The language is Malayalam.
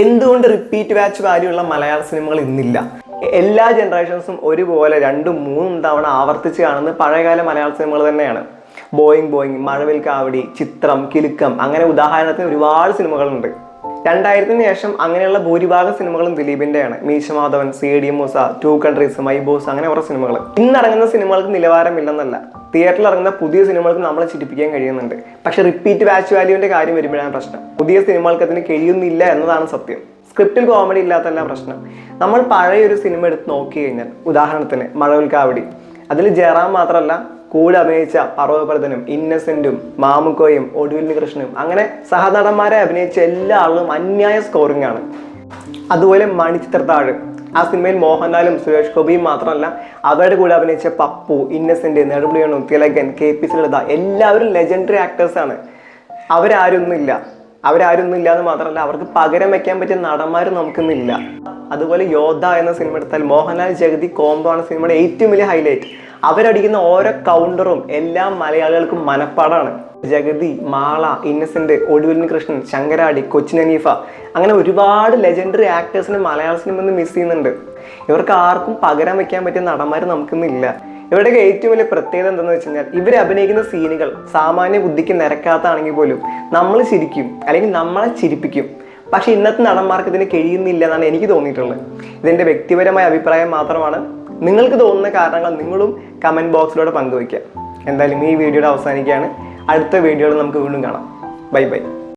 എന്തുകൊണ്ട് റിപ്പീറ്റ് വാച്ച് വാല്യൂ ഉള്ള മലയാള സിനിമകൾ ഇന്നില്ല? എല്ലാ ജനറേഷൻസും ഒരുപോലെ രണ്ടും മൂന്നും തവണ ആവർത്തിച്ച് കാണുന്ന പഴയകാല മലയാള സിനിമകൾ തന്നെയാണ്. ബോയിങ് ബോയിങ് മഴവിൽ കാവടി ചിത്രം കിലുക്കം അങ്ങനെ ഉദാഹരണത്തിന് ഒരുപാട് സിനിമകളുണ്ട്. രണ്ടായിരത്തിന് ശേഷം അങ്ങനെയുള്ള ഭൂരിഭാഗം സിനിമകളും ദിലീപിന്റെയാണ്. Meesamadhavan C D Moosa two countries my boss അങ്ങനെ കുറേ സിനിമകൾ ഇന്നിറങ്ങുന്ന സിനിമകൾക്ക് നിലവാരമില്ലെന്നല്ല. തിയേറ്ററിൽ ഇറങ്ങുന്ന പുതിയ സിനിമകൾക്ക് നമ്മളെ ചിരിപ്പിക്കാൻ കഴിയുന്നുണ്ട്. പക്ഷെ റിപ്പീറ്റ് വാച്ച് വാല്യൂവിന്റെ കാര്യം വരുമ്പോഴാണ് പ്രശ്നം. പുതിയ സിനിമകൾക്ക് അതിന് കഴിയുന്നില്ല എന്നതാണ് സത്യം. സ്ക്രിപ്റ്റിൽ കോമഡി ഇല്ലാത്തല്ല പ്രശ്നം. നമ്മൾ പഴയ ഒരു സിനിമ എടുത്ത് നോക്കി കഴിഞ്ഞാൽ ഉദാഹരണത്തിന് മഴവിൽക്കാവടി അതിൽ ജയറാം മാത്രമല്ല കൂടെ അഭിനയിച്ച പർവപ്രദനും ഇന്നസെന്റും മാമുക്കോയും ഒടുവിൽ കൃഷ്ണനും അങ്ങനെ സഹനടന്മാരെ അഭിനയിച്ച എല്ലാ ആളുകളും അന്യായ സ്കോറിംഗ് ആണ്. അതുപോലെ മണിച്ചിത്രത്താഴ്. ആ സിനിമയിൽ മോഹൻലാലും സുരേഷ് ഗോപിയും മാത്രമല്ല അവരുടെ കൂടെ അഭിനയിച്ച പപ്പു ഇന്നസെന്റ് നെടുപുളിയണു തിലകൻ കെ പി സുലത എല്ലാവരും ലെജൻഡറി ആക്ടേഴ്സാണ് അവരാരൊന്നുമില്ല അവരാരൊന്നുമില്ല എന്ന് മാത്രമല്ല അവർക്ക് പകരം വെക്കാൻ പറ്റിയ നടന്മാരും നമുക്കിന്നില്ല. അതുപോലെ യോദ്ധ എന്ന സിനിമ എടുത്താൽ മോഹൻലാൽ ജഗതി കോംബോ ആണ് സിനിമയുടെ ഏറ്റവും വലിയ ഹൈലൈറ്റ് അവരടിക്കുന്ന ഓരോ കൗണ്ടറും എല്ലാ മലയാളികൾക്കും മനപ്പാടാണ്. ജഗതി മാള ഇന്നസെന്റ് ഒടുവിലിന് കൃഷ്ണൻ ശങ്കരാടി കൊച്ചിൻ അനീഫ അങ്ങനെ ഒരുപാട് ലെജൻഡറി ആക്ടേഴ്സിനെ മലയാള സിനിമ മിസ് ചെയ്യുന്നുണ്ട്. ഇവർക്ക് ആർക്കും പകരം വെക്കാൻ പറ്റിയ നടന്മാർ നമുക്കിന്നില്ല. ഇവരുടെയൊക്കെ ഏറ്റവും വലിയ പ്രത്യേകത എന്താണെന്ന് വെച്ച് കഴിഞ്ഞാൽ ഇവർ അഭിനയിക്കുന്ന സീനുകൾ സാമാന്യ ബുദ്ധിക്ക് നിരക്കാത്തതാണെങ്കിൽ പോലും നമ്മൾ ചിരിക്കും അല്ലെങ്കിൽ നമ്മളെ ചിരിപ്പിക്കും. പക്ഷേ ഇന്നത്തെ നടന്മാർക്ക് ഇതിന് കഴിയുന്നില്ല എന്നാണ് എനിക്ക് തോന്നിയിട്ടുള്ളത്. ഇതെന്റെ വ്യക്തിപരമായ അഭിപ്രായം മാത്രമാണ്. നിങ്ങൾക്ക് തോന്നുന്ന കാരണങ്ങൾ നിങ്ങളും കമന്റ് ബോക്സിലൂടെ പങ്കുവയ്ക്കുക. എന്തായാലും ഈ വീഡിയോയുടെ അവസാനിക്കുകയാണ്. അടുത്ത വീഡിയോയിൽ നമുക്ക് വീണ്ടും കാണാം. Bye bye.